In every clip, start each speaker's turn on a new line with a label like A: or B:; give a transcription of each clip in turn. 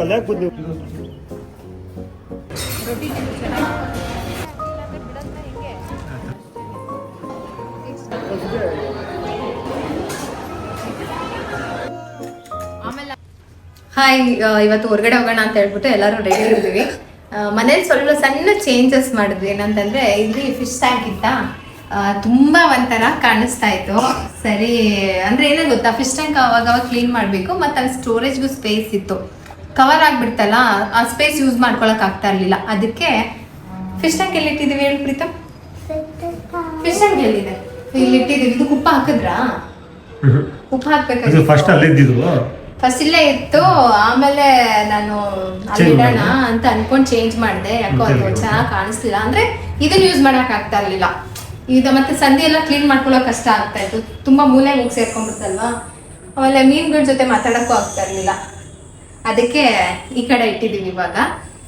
A: ಅಲ್ಲೇ ಬಂದು
B: ಹಾಯ್ ಇವತ್ತು ಹೊರಗಡೆ ಹೋಗೋಣ ಅಂತ ಹೇಳ್ಬಿಟ್ಟು ಎಲ್ಲರೂ ರೆಡಿ ಇದ್ದೀವಿ. ಮನೇಲಿ ಸ್ವಲ್ಪ ಸಣ್ಣ ಚೇಂಜಸ್ ಮಾಡಿದ್ವಿ. ಏನಂತಂದ್ರೆ, ಇಲ್ಲಿ ಫಿಶ್ ಟ್ಯಾಂಕ್ ಇತ್ತ? ತುಂಬಾ ಒಂಥರ ಕಾಣಿಸ್ತಾ ಇತ್ತು. ಸರಿ ಅಂದ್ರೆ ಏನೋ ಗೊತ್ತಾ ಫಿಶ್ ಟ್ಯಾಂಕ್ ಅವಾಗ ಅವಾಗ ಕ್ಲೀನ್ ಮಾಡಬೇಕು ಮತ್ತೆ ಅಲ್ಲಿ ಸ್ಟೋರೇಜ್ಗೂ ಸ್ಪೇಸ್ ಇತ್ತು. ಕವರ್ ಆಗ್ಬಿಡ್ತಲ್ಲ ಆ ಸ್ಪೇಸ್ ಯೂಸ್ ಮಾಡ್ಕೊಳಕ್ ಆಗ್ತಾ ಇರ್ಲಿಲ್ಲ. ಅದಕ್ಕೆ ಫಿಶ್ ಟ್ಯಾಂಕ್ ಎಲ್ಲಿ ಇಟ್ಟಿದೀವಿ ಹೇಳಿ ಪ್ರೀತಮ್ ಫಿಶ್ ಟ್ಯಾಂಕ್ ಎಲ್ಲಿದೆ? ಇಲ್ಲಿ ಇಟ್ಟಿದೀವಿ ಇದು ಉಪ್ಪು ಹಾಕಿದ್ರಾ? ಉಪ್ಪು ಹಾಕ್ಬೇಕಾದ್ರೆ
A: ಫಸ್ಟ್ ಅಲ್ಲೇ ಇದ್ದಿದ್ದು?
B: ಫಸ್ಟ್ ಇಲ್ಲೇ ಇತ್ತು. ಆಮೇಲೆ ನಾನು ಅಲ್ಲಿಡೋಣ ಅಂತ ಅನ್ಕೊಂಡ್ ಚೇಂಜ್ ಮಾಡಿದೆ. ಯಾಕೋ ಅದು. ಚೆನ್ನಾಗಿ ಕಾಣಿಸ್ಲಿಲ್ಲ. ಅಂದ್ರೆ ಇದನ್ನ ಯೂಸ್ ಮಾಡಕ್ ಆಗ್ತಾ ಇರ್ಲಿಲ್ಲ. ಈಗ ಮತ್ತೆ ಸಂಧಿ ಎಲ್ಲ ಕ್ಲೀನ್ ಮಾಡ್ಕೊಳ್ಳೋ ಕಷ್ಟ ಆಗ್ತಾ ಇತ್ತು. ತುಂಬಾ ಮೂಲೆ ಹೋಗಿ ಸೇರ್ಕೊಂಡ್ಬಿಡ್ತಲ್ವಾ? ಆಮೇಲೆ ಮೀನ್ಗಳ ಜೊತೆ ಮಾತಾಡಕ್ಕೂ ಆಗ್ತಾ ಇರ್ಲಿಲ್ಲ. ಅದಕ್ಕೆ ಈ ಕಡೆ ಇಟ್ಟಿದೀವಿ ಇವಾಗ.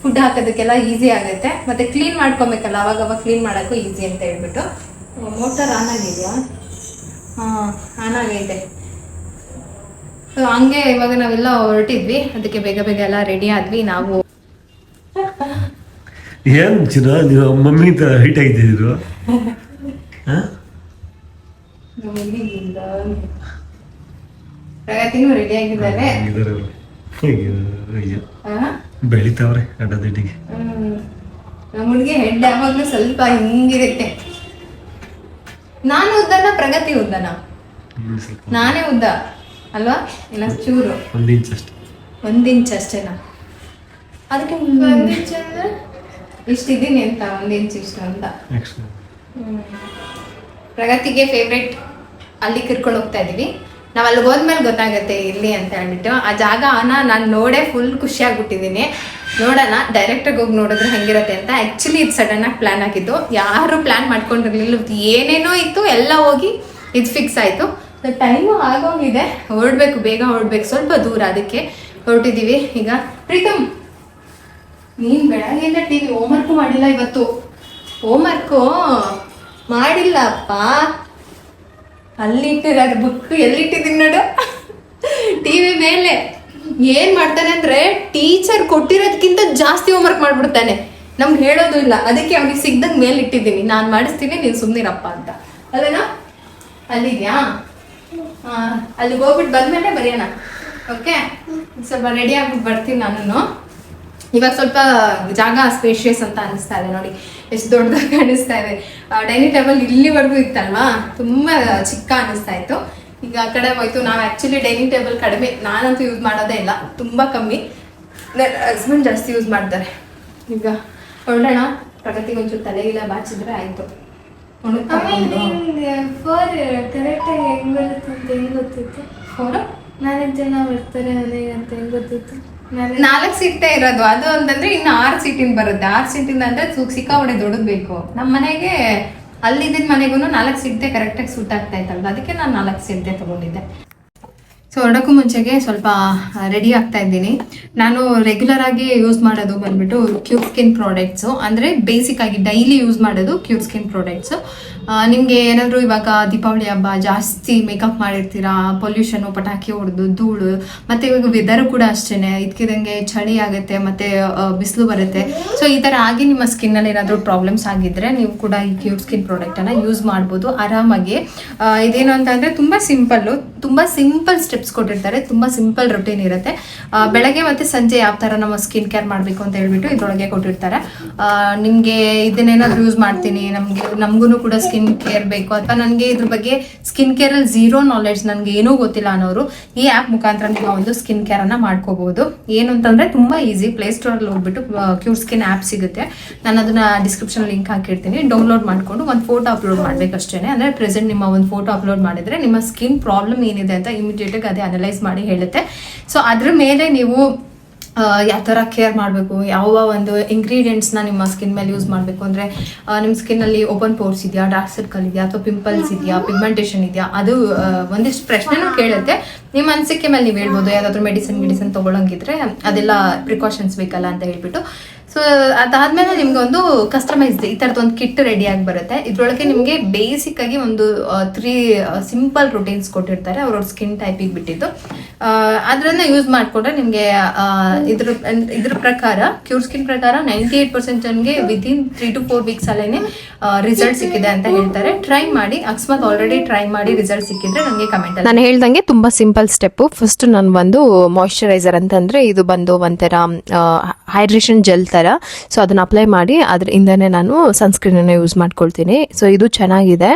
B: ಫುಡ್ ಹಾಕೋದಕ್ಕೆಲ್ಲ ಈಸಿ ಆಗುತ್ತೆ ಮತ್ತೆ ಕ್ಲೀನ್ ಮಾಡ್ಕೊಬೇಕಲ್ಲ ಅವಾಗ ಅವಾಗ ಕ್ಲೀನ್ ಮಾಡೋಕ್ಕೂ ಈಸಿ ಅಂತ ಹೇಳ್ಬಿಟ್ಟು. ಮೋಟರ್ ಆನ್ ಆಗಿದೆಯಾ? ಹಾಂ ಆನ್ ಆಗೈತೆ. ಸೊ ಹಂಗೆ ಇವಾಗ ನಾವೆಲ್ಲ ಹೊರಟಿದ್ವಿ. ಅದಕ್ಕೆ ಬೇಗ ಬೇಗ ಎಲ್ಲ ರೆಡಿ ಆದ್ವಿ. ನಾವು
A: ಏನ್ ಚಿನ್ನ ನೀವು ಮಮ್ಮಿ ಹೈಟ್ ಆಗಿದ್ದಿದ್ರು
B: ಪ್ರಗತಿನೂ ರೆಡಿ ಆಗಿದ್ದಾರೆ ಆ?
A: ಬೆಳಿತಾವ್ರೆ ಅಡ್ಡದಿಟ್ಟಿಗೆ
B: ಹ್ಮ್. ನಮ್ಮ ಹುಡುಗಿ ಹೆಡ್ ಯಾವಾಗ್ಲೂ ಸ್ವಲ್ಪ ಹಿಂಗಿರುತ್ತೆ. ನಾನು ಉದ್ದನ ಪ್ರಗತಿ ಉದ್ದನ? ನಾನೇ ಉದ್ದ. ಅಲ್ವಾ? ಇಲ್ಲ ಚೂರು.
A: ಒಂದು ಇಂಚ್ ಅಷ್ಟೇ.
B: ಒಂದ್ ಇಂಚ್ ಅಷ್ಟೇನಾ? ಅದಕ್ಕೆ ಒಂದ್ ಇಂಚ್ ಅಂದ್ರೆ? ಇಷ್ಟಿದ್ದೀನಿ ಅಂತ ಒಂದ್ ಇಂಚ್ ಇಷ್ಟು ಅಂತ. ಪ್ರಗತಿಗೆ ಫೇವ್ರೇಟ್ ಅಲ್ಲಿ ಕಿರ್ಕೊಂಡು ಹೋಗ್ತಾ ಇದೀವಿ ನಾವು ಅಲ್ಲಿ ಹೋದ್ಮೇಲೆ ಗೊತ್ತಾಗುತ್ತೆ ಇಲ್ಲಿ ಅಂತ ಹೇಳ್ಬಿಟ್ಟು. ಆ ಜಾಗ ಅನ್ನ ನಾನು ನೋಡೇ ಫುಲ್ ಖುಷಿ ಆಗ್ಬಿಟ್ಟಿದ್ದೀನಿ ನೋಡೋಣ ಡೈರೆಕ್ಟಾಗಿ ಹೋಗಿ ನೋಡಿದ್ರೆ ಹೆಂಗಿರುತ್ತೆ ಅಂತ. ಆ್ಯಕ್ಚುಲಿ ಇದು ಆಗಿ ಪ್ಲಾನ್ ಆಗಿದ್ದು. ಯಾರು ಪ್ಲಾನ್ ಮಾಡ್ಕೊಂಡಿರ್ಲಿಲ್ಲ. ಏನೇನೋ ಇತ್ತು, ಎಲ್ಲ ಹೋಗಿ ಇದು ಫಿಕ್ಸ್ ಆಯಿತು. ಟೈಮು ಆಗೋಗಿದೆ. ಹೊರಡ್ಬೇಕು ಬೇಗ ಹೊರಡ್ಬೇಕು ಸ್ವಲ್ಪ ದೂರ ಅದಕ್ಕೆ ಹೊರಟಿದ್ದೀವಿ ಈಗ ಪ್ರೀತಮ್, ನೀನು ಬೆಳಗ್ಗೆಯಿಂದ ಟಿವಿ ಹೋಮ್ವರ್ಕು ಮಾಡಿಲ್ಲ ಇವತ್ತು. ಹೋಮ್ವರ್ಕು ಮಾಡಿಲ್ಲಪ್ಪ. ಅಲ್ಲಿಟ್ಟಿರೋದು ಬುಕ್ ಎಲ್ಲಿಟ್ಟಿದ್ದೀನಿ ನೋಡು. ಟಿವಿ ಮೇಲೆ ಏನ್ ಮಾಡ್ತಾನೆ ಅಂದ್ರೆ ಟೀಚರ್ ಕೊಟ್ಟಿರೋದಕ್ಕಿಂತ ಜಾಸ್ತಿ ಹೋಮ್ವರ್ಕ್ ಮಾಡ್ಬಿಡ್ತಾನೆ. ನಮ್ಗೆ ಹೇಳೋದು ಇಲ್ಲ. ಅದಕ್ಕೆ ಅವ್ನಿಗೆ ಸಿಗ್ದಂಗೆ ಮೇಲೆ ಇಟ್ಟಿದ್ದೀನಿ ನಾನು ಮಾಡಿಸ್ತೀನಿ, ನೀನು ಸುಮ್ಮನಿರಪ್ಪ ಅಂತ. ಅದೇನಾ? ಅಲ್ಲಿದ್ಯಾ? ಅಲ್ಲಿಗೆ ಹೋಗ್ಬಿಟ್ಟು ಬಂದ್ಮೇಲೆ ಬರೆಯೋಣ. ಓಕೆ ಸ್ವಲ್ಪ ರೆಡಿ ಆಗ್ಬಿಟ್ಟು ಬರ್ತೀನಿ ನಾನು ಇವಾಗ ಸ್ವಲ್ಪ ಜಾಗ ಸ್ಪೇಷಿಯಸ್ ಅಂತ ಅನಿಸ್ತಾ ಇದೆ ನೋಡಿ. ಎಷ್ಟು ದೊಡ್ಡದಾಗಿ ಕಾಣಿಸ್ತಾ ಇದೆ. ಡೈನಿಂಗ್ ಟೇಬಲ್ ಇಲ್ಲಿವರೆಗೂ ಇತ್ತಲ್ವಾ? ತುಂಬ ಚಿಕ್ಕ ಅನಿಸ್ತಾ ಇತ್ತು. ಈಗ ಆ ಕಡೆ ಹೋಯ್ತು. ನಾವು ಆ್ಯಕ್ಚುಲಿ ಡೈನಿಂಗ್ ಟೇಬಲ್ ಕಡಿಮೆ ನಾನಂತೂ ಯೂಸ್ ಮಾಡೋದೇ ಇಲ್ಲ. ತುಂಬ ಕಮ್ಮಿ. ನನ್ನ ಹಸ್ಬೆಂಡ್ ಜಾಸ್ತಿ ಯೂಸ್ ಮಾಡ್ತಾರೆ. ಈಗ ನೋಡೋಣ ಪ್ರಗತಿಗೆ ಒಂಚೂರು ತಲೆಗಿಲ್ಲ ಬಾಚಿದ್ರೆ ಆಯಿತು.
C: ಫೋರ್ ಕರೆಕ್ಟಾಗಿ ಹೆಂಗ್ ಬರುತ್ತೆ ಅಂತ ಹೆಂಗ್ ಗೊತ್ತಿತ್ತು?
B: ಫೋರು
C: ನಾಲ್ಕು ಜನ ಬರ್ತಾರೆ ಮನೆಗೆ ಅಂತ ಹೆಂಗ್ ಗೊತ್ತಿತ್ತು? ನಾಲ್ಕು
B: ಸೀಟೇ ಇರೋದು. ಅದು ಅಂತಂದ್ರೆ ಇನ್ನು ಆರು ಸೀಟಿಂದ ಬರುತ್ತೆ. ಆರು ಸೀಟಿಂದ ಅಂದ್ರೆ ಸೂಕ್ ಸಿಕ್ಕಾಪಟ್ಟೆ ದೊಡ್ಡದು ಬೇಕು ನಮ್ಮ ಮನೆಗೆ ಅಲ್ಲಿದ್ದ ಮನೆಗೂ ನಾಲ್ಕು ಸೀಟ್ದೆ ಕರೆಕ್ಟಾಗಿ ಸೂಟ್ ಆಗ್ತಾ ಇತ್ತಲ್ಲ ಅದಕ್ಕೆ ನಾನು ನಾಲ್ಕು ಸೀಟ್ದೆ ತಗೊಂಡಿದ್ದೆ. ಸೊ ಹೊರಡಕ್ಕೂ ಮುಂಚೆಗೆ ಸ್ವಲ್ಪ ರೆಡಿ ಆಗ್ತಾ ಇದ್ದೀನಿ. ನಾನು ರೆಗ್ಯುಲರ್ ಆಗಿ ಯೂಸ್ ಮಾಡೋದು ಬಂದ್ಬಿಟ್ಟು ಕ್ಯೂಬ್ ಸ್ಕಿನ್ ಪ್ರಾಡಕ್ಟ್ಸು ಅಂದರೆ ಬೇಸಿಕ್ ಆಗಿ ಡೈಲಿ ಯೂಸ್ ಮಾಡೋದು ಕ್ಯೂಬ್ ಸ್ಕಿನ್ ಪ್ರಾಡಕ್ಟ್ಸು ನಿಮಗೆ ಏನಾದರೂ ಇವಾಗ ದೀಪಾವಳಿ ಹಬ್ಬ ಜಾಸ್ತಿ ಮೇಕಪ್ ಮಾಡಿರ್ತೀರಾ? ಪೊಲ್ಯೂಷನು ಪಟಾಕಿ ಹೊಡೆದು ಧೂಳು, ಮತ್ತು ಇವಾಗ ವೆದರು ಕೂಡ ಅಷ್ಟೇ ಇದಕ್ಕಿದಂಗೆ ಚಳಿ ಆಗುತ್ತೆ, ಮತ್ತು ಬಿಸಿಲು ಬರುತ್ತೆ. ಸೊ ಈ ಥರ ಆಗಿ ನಿಮ್ಮ ಸ್ಕಿನ್ನಲ್ಲಿ ಏನಾದರೂ ಪ್ರಾಬ್ಲಮ್ಸ್ ಆಗಿದ್ದರೆ ನೀವು ಕೂಡ ಈ ಕ್ಯೂಬ್ ಸ್ಕಿನ್ ಪ್ರಾಡಕ್ಟನ್ನು ಯೂಸ್ ಮಾಡ್ಬೋದು ಆರಾಮಾಗಿ. ಇದೇನು ಅಂತಂದರೆ ತುಂಬ ಸಿಂಪಲ್ಲು ತುಂಬ ಸಿಂಪಲ್ ಸ್ಟೆಪ್ಸ್ ಕೊಟ್ಟಿರ್ತಾರೆ. ತುಂಬ ಸಿಂಪಲ್ ರೊಟೀನ್ ಇರುತ್ತೆ. ಬೆಳಗ್ಗೆ ಮತ್ತು ಸಂಜೆ ಯಾವ ಥರ ನಮ್ಮ ಸ್ಕಿನ್ ಕೇರ್ ಮಾಡಬೇಕು ಅಂತ ಹೇಳ್ಬಿಟ್ಟು ಇದರೊಳಗೆ ಕೊಟ್ಟಿರ್ತಾರೆ. ನಿಮಗೆ ಇದನ್ನೇನಾದರೂ ಯೂಸ್ ಮಾಡ್ತೀನಿ, ನಮಗೆ ನಮಗೂ ಕೂಡ ಸ್ಕಿನ್ ಕೇರ್ ಬೇಕು ಅಥವಾ ನನಗೆ ಇದ್ರ ಬಗ್ಗೆ ಸ್ಕಿನ್ ಕೇರಲ್ಲಿ ಝೀರೋ ನಾಲೆಡ್ಜ್ ನನಗೆ ಏನೂ ಗೊತ್ತಿಲ್ಲ ಅನ್ನೋರು ಈ ಆ್ಯಪ್ ಮುಖಾಂತರ ನೀವು ಒಂದು ಸ್ಕಿನ್ ಕೇರನ್ನು ಮಾಡ್ಕೋಬಹುದು. ಏನು ಅಂತಂದರೆ ತುಂಬ ಈಸಿ ಪ್ಲೇಸ್ಟೋರಲ್ಲಿ ಹೋಗ್ಬಿಟ್ಟು ಕ್ಯೂರ್ ಸ್ಕಿನ್ ಆ್ಯಪ್ ಸಿಗುತ್ತೆ. ನಾನು ಅದನ್ನ ಡಿಸ್ಕ್ರಿಪ್ಷನ್ ಲಿಂಕ್ ಹಾಕಿರ್ತೀನಿ. ಡೌನ್ಲೋಡ್ ಮಾಡಿಕೊಂಡು ಒಂದು ಫೋಟೋ ಅಪ್ಲೋಡ್ ಮಾಡಬೇಕಷ್ಟೇ ಅಂದರೆ ಪ್ರೆಸೆಂಟ್ ನಿಮ್ಮ ಒಂದು ಫೋಟೋ ಅಪ್ಲೋಡ್ ಮಾಡಿದರೆ ನಿಮ್ಮ ಸ್ಕಿನ್ ಪ್ರಾಬ್ಲಮ್ ಏನಿದೆ ಅಂತ ಇಮಿಡಿಯೇಟಾಗಿ ಅದೇ ಅನಲೈಸ್ ಮಾಡಿ ಹೇಳುತ್ತೆ. ಸೊ ಅದ್ರ ಮೇಲೆ ನೀವು ಯಾವ ಥರ ಕೇರ್ ಮಾಡಬೇಕು ಯಾವ ಒಂದು ಇಂಗ್ರೀಡಿಯೆಂಟ್ಸ್ನ ನಿಮ್ಮ ಸ್ಕಿನ್ ಮೇಲೆ ಯೂಸ್ ಮಾಡಬೇಕು ಅಂದರೆ ನಿಮ್ಮ ಸ್ಕಿನ್ನಲ್ಲಿ ಓಪನ್ ಪೋರ್ಸ್ ಇದೆಯಾ ಡಾರ್ಕ್ ಸರ್ಕಲ್ ಇದೆಯಾ ಅಥವಾ ಪಿಂಪಲ್ಸ್ ಇದೆಯಾ ಪಿಗ್ಮೆಂಟೇಷನ್ ಇದೆಯಾ ಅದು ಒಂದಿಷ್ಟು ಪ್ರಶ್ನೆನೂ ಕೇಳುತ್ತೆ. ನಿಮ್ಮ ಅನಿಸಿಕೆ ಮೇಲೆ ನೀವು ಹೇಳ್ಬೋದು ಯಾವುದಾದ್ರೂ ಮೆಡಿಸಿನ್ ಮೆಡಿಸಿನ್ ತೊಗೊಳಂಗಿದ್ರೆ ಅದೆಲ್ಲ ಪ್ರಿಕಾಷನ್ಸ್ ಬೇಕಲ್ಲ ಅಂತ ಹೇಳ್ಬಿಟ್ಟು. ಸೊ ಅದಾದ್ಮೇಲೆ ನಿಮ್ಗೆ ಒಂದು ಕಸ್ಟಮೈಸ್ಡ್ ಈ ತರದ ಒಂದು ಕಿಟ್ ರೆಡಿ ಆಗಿ ಬರುತ್ತೆ. ಇದ್ರೊಳಗೆ ನಿಮಗೆ ಬೇಸಿಕ್ ಆಗಿ ಒಂದು ತ್ರೀ ಸಿಂಪಲ್ ರುಟೀನ್ಸ್ ಕೊಟ್ಟಿರ್ತಾರೆ. ಅವ್ರವ್ರ ಸ್ಕಿನ್ ಟೈಪಿಗೆ ಬಿಟ್ಟಿದ್ದು. ಆ, ಅದ್ರನ್ನ ಯೂಸ್ ಮಾಡಿಕೊಂಡ್ರೆ ನಿಮಗೆ ಇದ್ರ ಇದ್ರ ಪ್ರಕಾರ ಕ್ಯೂರ್ ಸ್ಕಿನ್ ಪ್ರಕಾರ ninety eight percent ಜನಗೆ within three to four weeks ಅಲ್ಲೇ ರಿಸಲ್ಟ್ ಸಿಕ್ಕಿದೆ ಅಂತ ಹೇಳ್ತಾರೆ. ಟ್ರೈ ಮಾಡಿ ಅಕಸ್ಮಾತ್ ಆಲ್ರೆಡಿ ಟ್ರೈ ಮಾಡಿ ರಿಸಲ್ಟ್ ಸಿಕ್ಕಿದ್ರೆ ನನಗೆ ಕಮೆಂಟ್
D: ನಾನು ಹೇಳ್ದಂಗೆ ತುಂಬ ಸಿಂಪಲ್ ಸ್ಟೆಪ್ಪು ಫಸ್ಟ್ ನಾನು ಬಂದು ಮಾಯಿಶ್ಚರೈಸರ್ ಅಂತಂದರೆ ಇದು ಬಂದು ಒಂಥರ ಹೈಡ್ರೇಷನ್ ಜೆಲ್ ಥರ ಸೊ ಅದನ್ನ ಅಪ್ಲೈ ಮಾಡಿ ಅದರಿಂದನೇ ನಾನು ಸನ್ಸ್ಕ್ರೀನನ್ನು ಯೂಸ್ ಮಾಡ್ಕೊಳ್ತೀನಿ. ಸೊ ಇದು ಚೆನ್ನಾಗಿದೆ.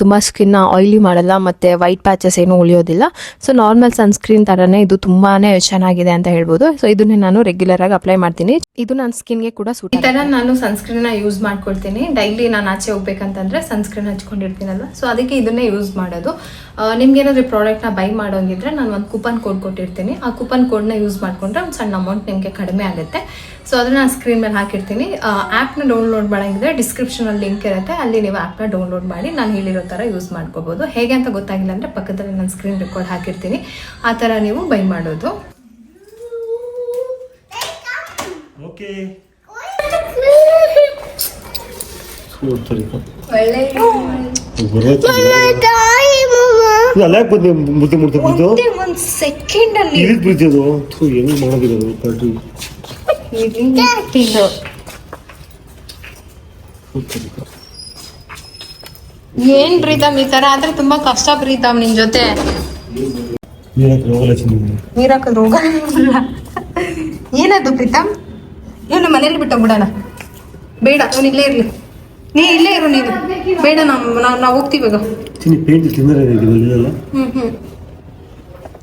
D: ತುಂಬ ಸ್ಕಿನ್ನ ಆಯಿಲಿ ಮಾಡಲ್ಲ ಮತ್ತು ವೈಟ್ ಪ್ಯಾಚಸ್ ಏನೂ ಉಳಿಯೋದಿಲ್ಲ. ಸೊ ನಾರ್ಮಲ್ ಸನ್ಸ್ಕ್ರೀನ್ ಥರನೇ ಇದು ತುಂಬಾ ಚೆನ್ನಾಗಿದೆ ಅಂತ ಹೇಳ್ಬೋದು. ಸೊ ಇದನ್ನೇ ನಾನು ರೆಗ್ಯುಲರ್ ಆಗಿ ಅಪ್ಲೈ ಮಾಡ್ತೀನಿ. ಇದು ನನ್ನ ಸ್ಕಿನ್ಗೆ ಕೂಡ ಸೂಟ್
B: ಈ ತರ ನಾನು ಸನ್ಸ್ಕ್ರೀನ್ ಯೂಸ್ ಮಾಡ್ಕೊಳ್ತೀನಿ. ಡೈಲಿ ನಾನು ಆಚೆ ಹೋಗ್ಬೇಕಂತಂದ್ರೆ ಸನ್ಸ್ಕ್ರೀನ್ ಹಚ್ಕೊಂಡಿರ್ತೀನಲ್ಲ ಸೊ ಅದಕ್ಕೆ ಇದನ್ನೇ ಯೂಸ್ ಮಾಡೋದು. ನಿಮ್ಗೆ ಏನಾದ್ರು ಪ್ರಾಡಕ್ಟ್ನ ಬೈ ಮಾಡೋಂಗಿದ್ರೆ ನಾನು ಒಂದು ಕೂಪನ್ ಕೋಡ್ ಕೊಟ್ಟಿರ್ತೀನಿ. ಆ ಕೂಪನ್ ಕೋಡ್ನ ಯೂಸ್ ಮಾಡ್ಕೊಂಡ್ರೆ ಒಂದು ಸಣ್ಣ ಅಮೌಂಟ್ ನಿಮಗೆ ಕಡಿಮೆ ಆಗುತ್ತೆ. ಸೊ ಅದನ್ನ ನಾನು ಸ್ಕ್ರೀನ್ ಮೇಲೆ ಹಾಕಿರ್ತೀನಿ. ಆ್ಯಪ್ನ ಡೌನ್ಲೋಡ್ ಮಾಡೋಂಗಿದ್ರೆ ಡಿಸ್ಕ್ರಿಪ್ಷನಲ್ಲಿ ಲಿಂಕ್ ಇರುತ್ತೆ. ಅಲ್ಲಿ ನೀವು ಆ್ಯಪ್ನ ಡೌನ್ಲೋಡ್ ಮಾಡಿ ನಾನು ಹೇಳಿರೋ ಥರ ಯೂಸ್ ಮಾಡ್ಕೋಬೋದು. ಹೇಗೆ ಅಂತ ಗೊತ್ತಾಗಿಲ್ಲ ಅಂದರೆ ಪಕ್ಕದಲ್ಲಿ ನಾನು ಸ್ಕ್ರೀನ್ ರೆಕಾರ್ಡ್ ಹಾಕಿರ್ತೀನಿ. ಆ ಥರ ನೀವು ಬೈ ಮಾಡೋದು.
A: ಓಕೆ ಮಾಡೋದಿರೋದು ಪಾರ್ಟಿ
B: ಏನ್ ಪ್ರೀತಮ್ ಈ ತರ ಆದ್ರೆ ತುಂಬಾ ಕಷ್ಟ ಪ್ರೀತಮ್ ನಿನ್ ಜೊತೆ.
A: ನೀರಕ್ಕೆ ಹೋಗಲ್ಲ ಚಿನ್ನ
B: ನೀರ್ ಹಾಕಿದ್ರೆ ಹೋಗಲ್ಲ ಏನದು ಪ್ರೀತಮ್? ಏನು ಮನೇಲಿ ಬಿಟ್ಟ ಬಿಡೋಣ ಬೇಡ ಅವ್ನು ಇಲ್ಲೇ ಇರ್ಲಿ. ನೀ ಇಲ್ಲೇ ಇರು ನೀನು. ಬೇಡ ನಾವು ನಾವು ನಾವು ಹೋಗ್ತೀವಿ ಈಗ.
A: ಚಿನ್ನಿ ಪೇಂಟ್ ತಿಂದರೆ ಇದೆಲ್ಲ
B: ಹ್ಮ್ ಹ್ಮ್.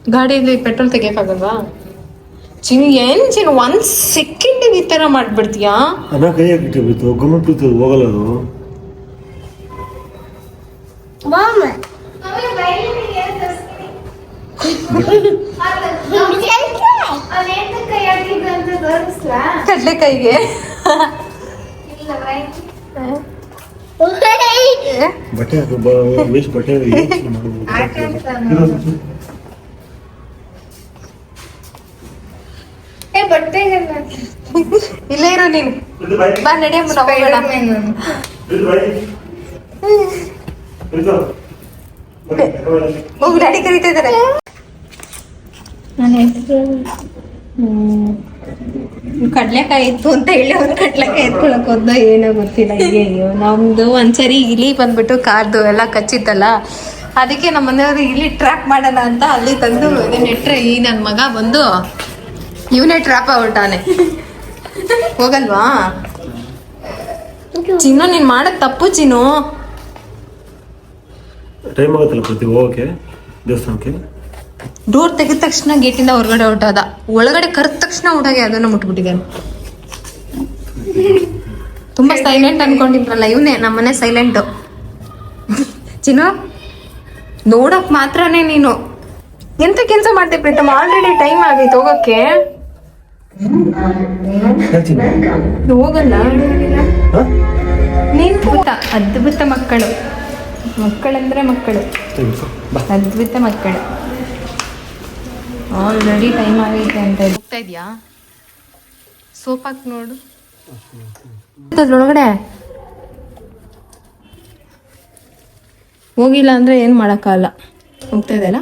B: ಗಾಡಿಯಲ್ಲಿ ಪೆಟ್ರೋಲ್ ತೆಗಿಯಕ್ಕಾಗಲ್ವಾ? ಚಿನ್ ಏನ್? ಚಿನ್ ಒಂದ್ ಸೆಕೆಂಡ್ ಈ ತರ ಮಾಡ್ಬಿಡ್ತೀಯಾ?
A: ಅನ್ನ ಕೈ ಹೋಗಲ್ಲ ಅದು.
B: ಕಡ್ಲೆಕಾಯಿಗೆ.
A: ಬಟ್ಟೆ ವೇಸ್ಟ್ ಬಟ್ಟೆ ಏನ್ ಮಾಡೋದು?
B: ಇಲ್ಲೇ ಇರು ನೀನು. ಬಾ. ಹೋಗೋಣ. ಹೋಗು ಡ್ಯಾಡಿ ಕರೀತಾ ಕಡ್ಲೆಕಾಯಿ ಇತ್ತು ಅಂತ ಹೇಳಿ ಅವ್ರು ಕಡ್ಲೆಕಾಯಿ ಎತ್ಕೊಳಕ್ ಹೋದ್ನ ಏನೋ ಗೊತ್ತಿಲ್ಲ ಅಯ್ಯೋ ನಮ್ದು ಒಂದ್ಸರಿ ಇಲಿ ಬಂದ್ಬಿಟ್ಟು ಕಾರ್ದು ಎಲ್ಲ ಕಚ್ಚಿತ್ತಲ್ಲ ಅದಕ್ಕೆ ನಮ್ಮ ಮನೆಯವರು ಇಲ್ಲಿ ಟ್ರ್ಯಾಪ್ ಮಾಡೋಣ ಅಂತ ಅಲ್ಲಿ ತಂದು ನೆಟ್ರೆ ಈ ನನ್ನ ಮಗ ಬಂದು ಇವನೇ ಟ್ರ್ಯಾಪ್ ಆಗ್ಬಿಟ್ಟಾನೆ ಹೋಗಲ್ವಾ? ಚಿನ್ನು ನೀನ್ ಮಾಡಕ್ ತಪ್ಪು ಚಿನ್ನು.
A: ಟೈಮ್ ಆಗುತ್ತಲ್ಲ ಪ್ರತಿ ಹೋಗಕ್ಕೆ ದೇವಸ್ಥಾನಕ್ಕೆ?
B: ಡೋರ್ ತೆಗೆದ ತಕ್ಷಣ ಗೇಟಿಂದ ಹೊರಗಡೆ ಹೊರಟಾದ. ಒಳಗಡೆ ಕರೆದ ತಕ್ಷಣ ಹುಡುಗಿ ಅದನ್ನ ಮುಟ್ಬಿಟ್ಟಿದ್ದಾನೆ ತುಂಬಾ ಸೈಲೆಂಟ್ ಅನ್ಕೊಂಡಿದ್ರಲ್ಲ ಇವನೇ ನಮ್ಮನೆ ಸೈಲೆಂಟ್ ಚಿನ್ನು ನೋಡಕ್ ಮಾತ್ರನೇ ನೀನು. ಎಂತ ಕೆಲಸ ಮಾಡ್ತೀವಿ ಪ್ರೀತಮ್ ಆಲ್ರೆಡಿ ಟೈಮ್ ಆಗೈತೆ ಹೋಗಕ್ಕೆ. ಹೋಗಲ್ಲ
A: ಹಾ?
B: ನೀನ್ ಅದ್ಭುತ ಅದ್ಭುತ ಮಕ್ಕಳು ಮಕ್ಕಳಂದ್ರೆ ಮಕ್ಕಳು.
A: ಬಾ
B: ಅದ್ಭುತ ಮಕ್ಕಳು ಆಲ್ರೆಡಿ ಟೈಮ್ ಆಗೈತೆ ಅಂತ ಹೋಗ್ತಾ ಇದೆಯಾ ಸೋಪ್ ಹಾಕಿ ನೋಡು ಅದ್ರೊಳಗಡೆ ಹೋಗಿಲ್ಲ ಅಂದ್ರೆ ಏನು ಮಾಡೋಕ್ಕಾಗಲ್ಲ ಹೋಗ್ತಾ ಇದೆಯಲ್ಲ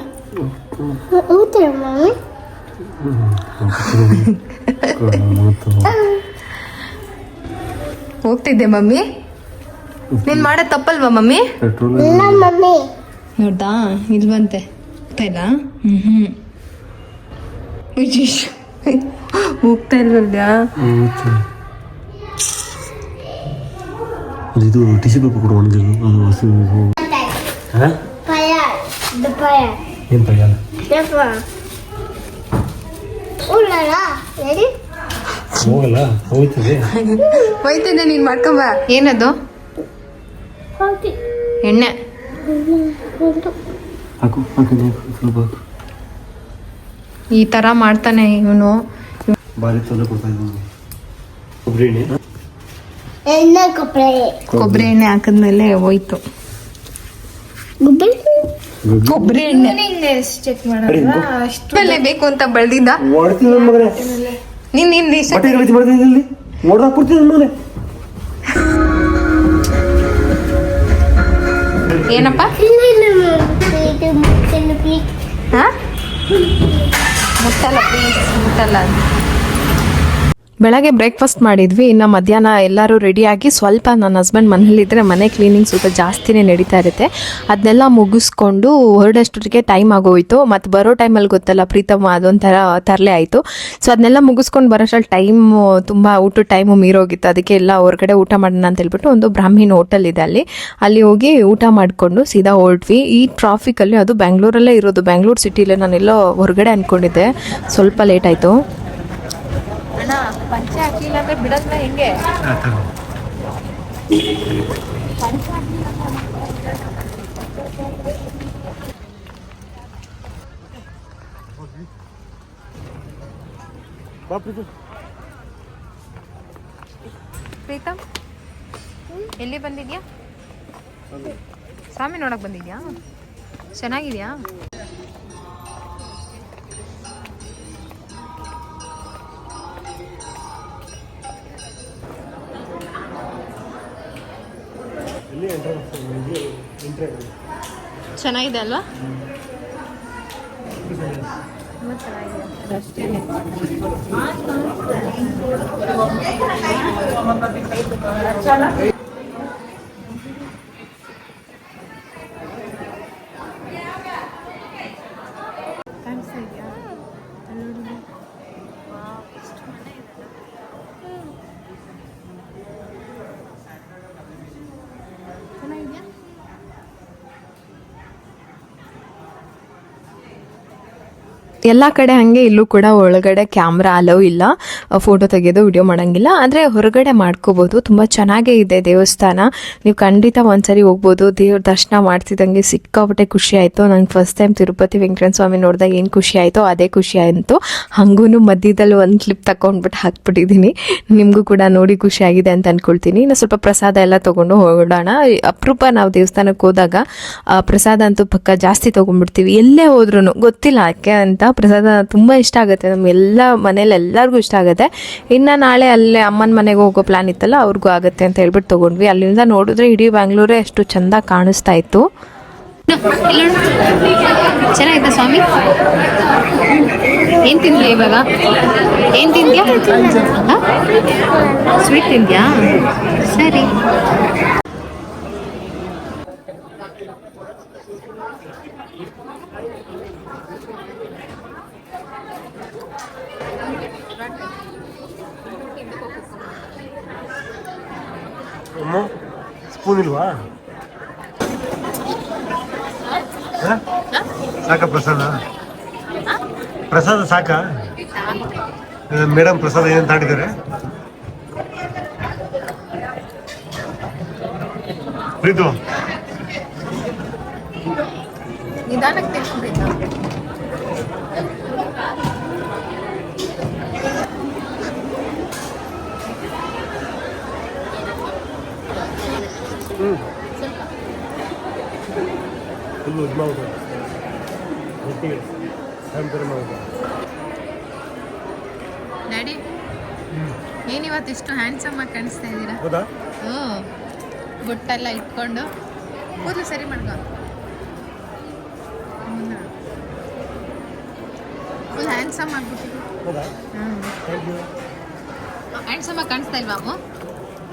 B: ಹೋಗ್ತಿದ್ದೆ ಮಮ್ಮಿ. ನೀನ್ ಮಾಡೋ ತಪ್ಪಲ್ವಾ ಮಮ್ಮಿ?
A: ಮಮ್ಮಿ
B: ನೋಡ್ದಾ? ಇಲ್ವಂತೆ. ಹೋಗ್ತಾ ಇಲ್ಲ ಹ್ಮ್ ಹ್ಮ್. ವಿಶೇಷ ಹೋಗ್ತಾ ಇಲ್ವಲ್ಯಾ
A: ಇದು ಟಿಶ್ಯೂ ಪೇಪರ್ ಕೊಡು ಒಣಗಿಲ್ಲ ಹಸಿ. ಏನು ಹೋಗಲ್ಲ ಹೋಗ್ತದೆ
B: ಹೋಯ್ತಿದ್ದೆ ನೀನ್ ಮಾಡ್ಕೊಂಬ. ಏನದು. ಎಣ್ಣೆ. ಈ ತರ ಮಾಡ್ತಾನೆ ಇವನು.
A: ಕೊಬ್ಬರಿ ಎಣ್ಣೆ.
B: ಹಾಕಿದ್ಮೇಲೆ ಹೋಯ್ತು.
C: ಕೊಬ್ಬರಿ
B: ಎಣ್ಣೆ
C: ಚೆಕ್
B: ಬೆಲೆ ಬೇಕು ಅಂತ ಬೆಳ್ದಿದ್ದ.
A: ನನ್ನ ಮಗನೇ.
B: ನೀನ್ ನಿನ್ ಇಷ್ಟ
A: ಬಟ್ಟೆ ಗಲೀಜು ಮಾಡ್ತೀನಿ ಇಲ್ಲಿ. ಕೊಡ್ತೀನಿ
B: ಏನಪ್ಪ? ಹಾ? ಮುಟ್ಟಲ್ಲ ಪ್ಲೀಸ್ ಮುಟ್ಟಲ್ಲ.
D: ಬೆಳಗ್ಗೆ ಬ್ರೇಕ್ಫಾಸ್ಟ್ ಮಾಡಿದ್ವಿ, ಇನ್ನು ಮಧ್ಯಾಹ್ನ ಎಲ್ಲರೂ ರೆಡಿಯಾಗಿ ಸ್ವಲ್ಪ ನನ್ನ ಹಸ್ಬೆಂಡ್ ಮನೇಲಿದ್ದರೆ ಮನೆ ಕ್ಲೀನಿಂಗ್ ಸ್ವಲ್ಪ ಜಾಸ್ತಿನೇ ನಡೀತಾ ಇರುತ್ತೆ. ಅದನ್ನೆಲ್ಲ ಮುಗಿಸ್ಕೊಂಡು ಹೊರಡಷ್ಟೊತ್ತಿಗೆ ಟೈಮ್ ಆಗೋಯ್ತು. ಮತ್ತು ಬರೋ ಟೈಮಲ್ಲಿ ಗೊತ್ತಲ್ಲ ಪ್ರೀತಮ್ಮ ಅದೊಂಥರ ತರಲೆ ಆಯಿತು. ಸೊ ಅದನ್ನೆಲ್ಲ ಮುಗಿಸ್ಕೊಂಡು ಬರೋಷ್ಟ್ರಲ್ಲಿ ಟೈಮ್ ತುಂಬ ಊಟದ ಟೈಮು ಮೀರೋಗಿತ್ತು. ಅದಕ್ಕೆ ಎಲ್ಲ ಹೊರಗಡೆ ಊಟ ಮಾಡೋಣ ಅಂತ ಹೇಳ್ಬಿಟ್ಟು ಒಂದು ಬ್ರಾಹ್ಮಿನ್ ಹೋಟೆಲ್ ಇದೆ ಅಲ್ಲಿ. ಅಲ್ಲಿ ಹೋಗಿ ಊಟ ಮಾಡಿಕೊಂಡು ಸೀದಾ ಹೊರಟ್ವಿ. ಈ ಟ್ರಾಫಿಕಲ್ಲಿ ಅದು ಬ್ಯಾಂಗ್ಳೂರಲ್ಲೇ ಇರೋದು. ಬ್ಯಾಂಗ್ಳೂರು ಸಿಟಿಲೇ ನಾನೆಲ್ಲೋ ಹೊರಗಡೆ ಅಂದ್ಕೊಂಡಿದ್ದೆ ಸ್ವಲ್ಪ ಲೇಟ್ ಆಯಿತು.
B: ಅಣ್ಣ ಪಂಚೆ ಹಾಕಿಲ್ಲ ಅಂದ್ರೆ ಬಿಡೋದ್ನ ಹೆಂಗೆ? ಪ್ರೀತಮ್ ಎಲ್ಲಿ ಬಂದಿದ್ಯಾ? ಸ್ವಾಮಿ ನೋಡಕ್ ಬಂದಿದ್ಯಾ? ಚೆನ್ನಾಗಿದ್ಯಾ? ಚೆನ್ನಾಗಿದೆ ಅಲ್ವಾ?
D: ಎಲ್ಲ ಕಡೆ ಹಾಗೆ ಇಲ್ಲೂ ಕೂಡ ಒಳಗಡೆ ಕ್ಯಾಮ್ರಾ ಅಲೋ ಇಲ್ಲ. ಫೋಟೋ ತೆಗೆಯೋದು ವಿಡಿಯೋ ಮಾಡೋಂಗಿಲ್ಲ. ಆದರೆ ಹೊರಗಡೆ ಮಾಡ್ಕೋಬೋದು. ತುಂಬ ಚೆನ್ನಾಗೇ ಇದೆ ದೇವಸ್ಥಾನ. ನೀವು ಖಂಡಿತ ಒಂದ್ಸರಿ ಹೋಗ್ಬೋದು. ದೇವ್ರ ದರ್ಶನ ಮಾಡ್ತಿದ್ದಂಗೆ ಸಿಕ್ಕಾಪಟ್ಟೆ ಖುಷಿ ಆಯಿತು. ನಂಗೆ ಫಸ್ಟ್ ಟೈಮ್ ತಿರುಪತಿ ವೆಂಕಟೇಶ್ವರ ಸ್ವಾಮಿ ನೋಡಿದಾಗ ಏನು ಖುಷಿ ಆಯಿತೋ ಅದೇ ಖುಷಿ ಆಯಿತು. ಹಾಗೂ ಮಧ್ಯದಲ್ಲಿ ಒಂದು ಕ್ಲಿಪ್ ತಗೊಂಡ್ಬಿಟ್ಟು ಹಾಕ್ಬಿಟ್ಟಿದ್ದೀನಿ ನಿಮಗೂ ಕೂಡ ನೋಡಿ ಖುಷಿ ಆಗಿದೆ ಅಂತ ಅಂದ್ಕೊಳ್ತೀನಿ ಇನ್ನು ಸ್ವಲ್ಪ ಪ್ರಸಾದ ಎಲ್ಲ ತೊಗೊಂಡು ಹೊರಡೋಣ ಅಪರೂಪ ನಾವು ದೇವಸ್ಥಾನಕ್ಕೆ ಹೋದಾಗ ಪ್ರಸಾದ ಅಂತೂ ಪಕ್ಕ ಜಾಸ್ತಿ ತೊಗೊಂಡ್ಬಿಡ್ತೀವಿ. ಎಲ್ಲೇ ಹೋದ್ರೂ ಗೊತ್ತಿಲ್ಲ ಯಾಕೆ ಅಂತ ಪ್ರಸಾದ ತುಂಬ ಇಷ್ಟ ಆಗುತ್ತೆ. ನಮಗೆಲ್ಲ ಮನೇಲಿ ಎಲ್ಲರಿಗೂ ಇಷ್ಟ ಆಗುತ್ತೆ. ಇನ್ನು ನಾಳೆ ಅಲ್ಲೇ ಅಮ್ಮನ ಮನೆಗೆ ಹೋಗೋ ಪ್ಲ್ಯಾನ್ ಇತ್ತಲ್ಲ, ಅವ್ರಿಗೂ ಆಗುತ್ತೆ ಅಂತ ಹೇಳ್ಬಿಟ್ಟು ತೊಗೊಂಡ್ವಿ. ಅಲ್ಲಿಂದ ನೋಡಿದ್ರೆ ಇಡೀ ಬ್ಯಾಂಗ್ಳೂರೇ ಅಷ್ಟು ಚೆಂದ ಕಾಣಿಸ್ತಾ ಇತ್ತು.
B: ಚೆನ್ನಾಗಿತ್ತ ಸ್ವಾಮಿ? ಏನು ತಿಂದ್ಯಾ ಇವಾಗ? ಏನ್ ತಿಂದ್ಯಾ? ಸ್ವೀಟ್ ತಿಂದ್ಯಾ? ಸರಿ.
A: ಹ? ಸಾಕ ಪ್ರಸಾದ? ಪ್ರಸಾದ ಸಾಕ? ಮೇಡಮ್ ಪ್ರಸಾದ ಏನಂತ ಆಡಿದ್ದಾರೆ ಪ್ರೀತು?
B: ನಿಧಾನಕ್ಕೆ
A: ಫುಲ್ಲು ಇದು ಮಾಡೋದು ಒಟ್ಟಿಗೆ ಥರ ಮಾಡೋದು
B: ಡ್ಯಾಡಿ ಏನ್ ಇವತ್ತು ಇಷ್ಟು ಹ್ಯಾಂಡ್ಸಮ್ ಆಗಿ ಕಾಣಿಸ್ತಾ ಇದ್ದೀರಾ?
A: ಹೌದಾ?
B: ಹ್ಞೂ ಗುಟ್ಟೆಲ್ಲ ಇಟ್ಕೊಂಡು ಕೂದಲು ಸರಿ ಮಾಡ್ಕೊ. ಫುಲ್ ಹ್ಯಾಂಡ್ಸಮ್ ಆಗ್ಬಿಟ್ಟಿದ್ರು
A: ಹೌದಾ?
B: ಹ್ಞೂ ಹ್ಯಾಂಡ್ಸಮ್ ಆಗಿ ಕಾಣಿಸ್ತಾ ಇಲ್ವಾ ಅಮ್ಮ?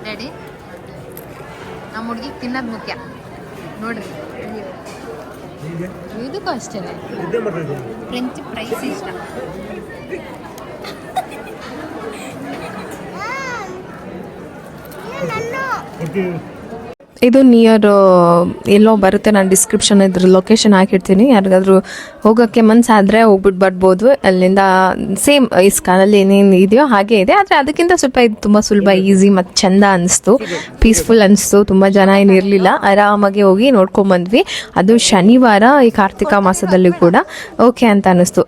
B: ಡ್ಯಾಡಿ ನಮ್ಮ ಹುಡುಗಿಗೆ ತಿನ್ನೋದು ಮುಖ್ಯ. ನೋಡ್ರಿ. ಇದಕ್ಕೂ ಅಷ್ಟೇ
A: ನಿದ್ದೆ ಮಾಡ್ತಾ
B: ಫ್ರೆಂಚ್ ಫ್ರೈಸ್ ಇಷ್ಟ
A: ಕೊಡ್ತೀವಿ
D: ಇದು ನಿಯರ್ ಎಲ್ಲೋ ಬರುತ್ತೆ. ನಾನು ಡಿಸ್ಕ್ರಿಪ್ಷನ್ ಇದ್ರ ಲೊಕೇಶನ್ ಹಾಕಿರ್ತೀನಿ. ಯಾರಿಗಾದ್ರೂ ಹೋಗೋಕ್ಕೆ ಮನಸ್ಸಾದರೆ ಹೋಗ್ಬಿಟ್ಟು ಬರ್ಬೋದು. ಅಲ್ಲಿಂದ ಸೇಮ್ ಇಸ್ಕಾನಲ್ಲಿ ಏನೇನು ಇದೆಯೋ ಹಾಗೆ ಇದೆ. ಆದರೆ ಅದಕ್ಕಿಂತ ಸ್ವಲ್ಪ ಇದು ತುಂಬ ಸುಲಭ ಈಸಿ ಮತ್ತು ಚೆಂದ ಅನಿಸ್ತು. ಪೀಸ್ಫುಲ್ ಅನಿಸ್ತು. ತುಂಬ ಜನ ಏನು ಇರಲಿಲ್ಲ. ಆರಾಮಾಗಿ ಹೋಗಿ ನೋಡ್ಕೊಂಬಂದ್ವಿ. ಅದು ಶನಿವಾರ ಈ ಕಾರ್ತಿಕ ಮಾಸದಲ್ಲಿ ಕೂಡ ಓಕೆ ಅಂತ ಅನ್ನಿಸ್ತು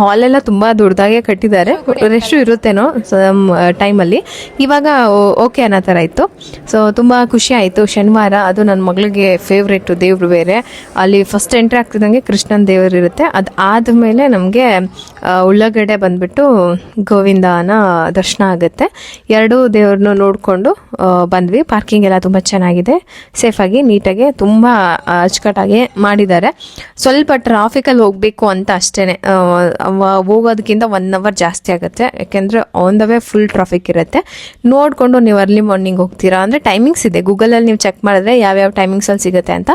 D: ಹಾಲೆಲ್ಲ ತುಂಬ ದೊಡ್ಡದಾಗೆ ಕಟ್ಟಿದ್ದಾರೆ. ರೆಸ್ಟು ಇರುತ್ತೇನೋ ಟೈಮಲ್ಲಿ ಇವಾಗ ಓಕೆ ಅನ್ನೋ ಥರ ಇತ್ತು. ಸೊ ತುಂಬ ಖುಷಿ ಆಯಿತು. ಶನಿವಾರ, ಅದು ನನ್ನ ಮಗಳಿಗೆ ಫೇವ್ರೇಟು ದೇವರು ಬೇರೆ. ಅಲ್ಲಿ ಫಸ್ಟ್ ಎಂಟ್ರಿ ಆಗ್ತಿದ್ದಂಗೆ ಕೃಷ್ಣನ ದೇವರು ಇರುತ್ತೆ. ಅದು ಆದಮೇಲೆ ನಮಗೆ ಉಳ್ಳಗಡೆ ಬಂದ್ಬಿಟ್ಟು ಗೋವಿಂದನ ದರ್ಶನ ಆಗುತ್ತೆ. ಎರಡೂ ದೇವ್ರನ್ನ ನೋಡಿಕೊಂಡು ಬಂದ್ವಿ. ಪಾರ್ಕಿಂಗ್ ಎಲ್ಲ ತುಂಬ ಚೆನ್ನಾಗಿದೆ. ಸೇಫಾಗಿ ನೀಟಾಗಿ, ತುಂಬ ಅಚ್ಚುಕಟ್ಟಾಗಿ ಮಾಡಿದ್ದಾರೆ. ಸ್ವಲ್ಪ ಟ್ರಾಫಿಕಲ್ಲಿ ಹೋಗಬೇಕು ಅಂತ ಅಷ್ಟೇ ಹೋಗೋದಕ್ಕಿಂತ ಒನ್ ಅವರ್ ಜಾಸ್ತಿ ಆಗುತ್ತೆ. ಯಾಕೆಂದರೆ on the way full traffic ಇರುತ್ತೆ. ನೋಡಿಕೊಂಡು ನೀವು ಅರ್ಲಿ ಮಾರ್ನಿಂಗ್ ಹೋಗ್ತೀರಾ? ಅಂದರೆ ಟೈಮಿಂಗ್ಸ್ ಇದೆ. ಗೂಗಲಲ್ಲಿ ನೀವು ಚೆಕ್ ಮಾಡಿದ್ರೆ ಯಾವ್ಯಾವ ಟೈಮಿಂಗ್ಸಲ್ಲಿ ಸಿಗುತ್ತೆ ಅಂತ.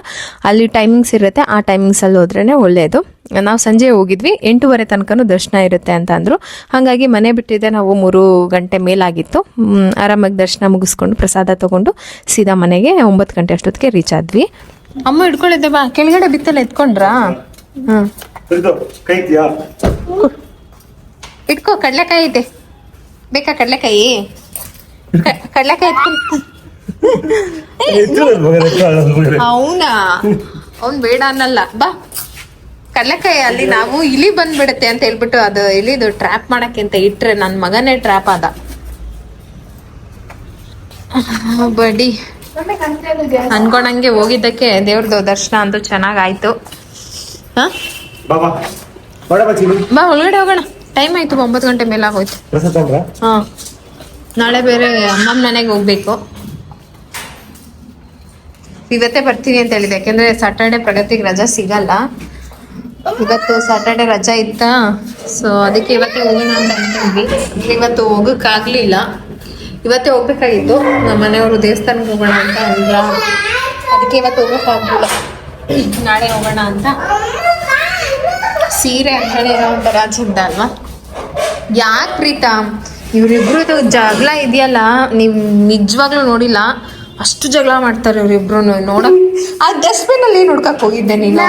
D: ಅಲ್ಲಿ ಟೈಮಿಂಗ್ಸ್ ಇರುತ್ತೆ ಆ ಟೈಮಿಂಗ್ಸಲ್ಲಿ ಹೋದ್ರೇ ಒಳ್ಳೆಯದು ನಾವು ಸಂಜೆ ಹೋಗಿದ್ವಿ ಎಂಟೂವರೆ ತನಕನೂ ದರ್ಶನ ಇರುತ್ತೆ ಅಂತ ಅಂದರು. ಹಾಗಾಗಿ ಮನೆ ಬಿಟ್ಟಿದ್ದೆ ನಾವು ಮೂರು ಗಂಟೆ ಮೇಲಾಗಿತ್ತು. ಆರಾಮಾಗಿ ದರ್ಶನ ಮುಗಿಸ್ಕೊಂಡು ಪ್ರಸಾದ ತೊಗೊಂಡು ಸೀದಾ ಮನೆಗೆ ಒಂಬತ್ತು ಗಂಟೆ ಅಷ್ಟೊತ್ತಿಗೆ ರೀಚ್ ಆದ್ವಿ. ಅಮ್ಮ ಇಟ್ಕೊಳ್ಳಿದ್ದೆ ಬಾ. ಕೆಳಗಡೆ ಬಿತ್ತಲ್ಲ ಎತ್ಕೊಂಡ್ರಾ?
A: ಹಾಂ.
B: ಇಟ್ಕೋ ಕಡ್ಲೆಕಾಯಿ ಇದೆ. ಬೇಕಾ ಕಡ್ಲೆಕಾಯಿ? ಕಡಲೆಕಾಯಿ ಕಡ್ಲೆಕಾಯಿ ಎತ್ಕೊಂಡು ಅವನಾ ಅವ್ನ್ ಬೇಡ ಅನ್ನಲ್ಲ. ಬಾ. ಕಲ್ಲಕಾಯಿ ಅಲ್ಲಿ ನಾವು ಇಲಿ ಬಂದ್ಬಿಡುತ್ತೆ ಅಂತ ಹೇಳ್ಬಿಟ್ಟು ಅದು ಇಲಿದು ಟ್ರ್ಯಾಪ್ ಮಾಡಕ್ಕೆ ಅಂತ ಇಟ್ರೆ ನನ್ ಮಗನೇ ಟ್ರ್ಯಾಪ್ ಆದ. ಬಡಿ. ಅನ್ಕೊಂಡಂಗೆ ಹೋಗಿದ್ದಕ್ಕೆ ದೇವ್ರದ್ದು ದರ್ಶನ ಅಂತೂ ಚೆನ್ನಾಗಾಯ್ತು. ಬಾ ಒಳಗಡೆ ಹೋಗೋಣ. ಟೈಮ್ ಆಯ್ತು ಒಂಬತ್ತು ಗಂಟೆ ಮೇಲೆ ಆಗೋಯ್ತು. ಹ. ನಾಳೆ ಬೇರೆ ಅಮ್ಮನ ಮನೆಗೆ ಹೋಗ್ಬೇಕು. ಇವತ್ತೇ ಬರ್ತೀನಿ ಅಂತ ಹೇಳಿದೆ ಯಾಕೆಂದ್ರೆ ಸಾಟರ್ಡೆ ಪ್ರಗತಿಗೆ ರಜಾ ಸಿಗಲ್ಲ. ಇವತ್ತು ಸಾಟರ್ಡೆ ರಜಾ ಇತ್ತ? ಸೊ ಅದಕ್ಕೆ ಇವತ್ತೇ ಹೋಗೋಣ ಅಂತ ಅನ್ಕೊಂಡ್ವಿ ಇವತ್ತು ಹೋಗಕ್ಕಾಗ್ಲಿಲ್ಲ. ಇವತ್ತೇ ಹೋಗ್ಬೇಕಾಗಿತ್ತು. ನಮ್ಮ ಮನೆಯವರು ದೇವಸ್ಥಾನಕ್ಕೆ ಹೋಗೋಣ ಅಂತ ಅಂದ್ರ ಅದಕ್ಕೆ ಇವತ್ತು ಹೋಗಕ್ಕಾಗ್ಲಿಲ್ಲ ನಾಳೆ ಹೋಗೋಣ ಅಂತ. ಸೀರೆ ಅಂತಾನೆ ಇರೋ ಒಂಥರ ಚಂದ ಅಲ್ವಾ? ಯಾಕೆ ಪ್ರೀತಾ? ಇವ್ರಿಬ್ರದ್ದು ಜಗಳ ಇದೆಯಲ್ಲ. ನೀವು ನಿಜವಾಗ್ಲೂ ನೋಡಿಲ್ಲ. ಅಷ್ಟು ಜಗಳ ಮಾಡ್ತಾರೆ ಇವ್ರಿಬ್ರು ನೋಡ ಆ ಡಸ್ಟ್ಬಿನ್ ಅಲ್ಲಿ ಏನ್ ಹುಡ್ಕಕ್ ಹೋಗಿದ್ದೆ ನೀನು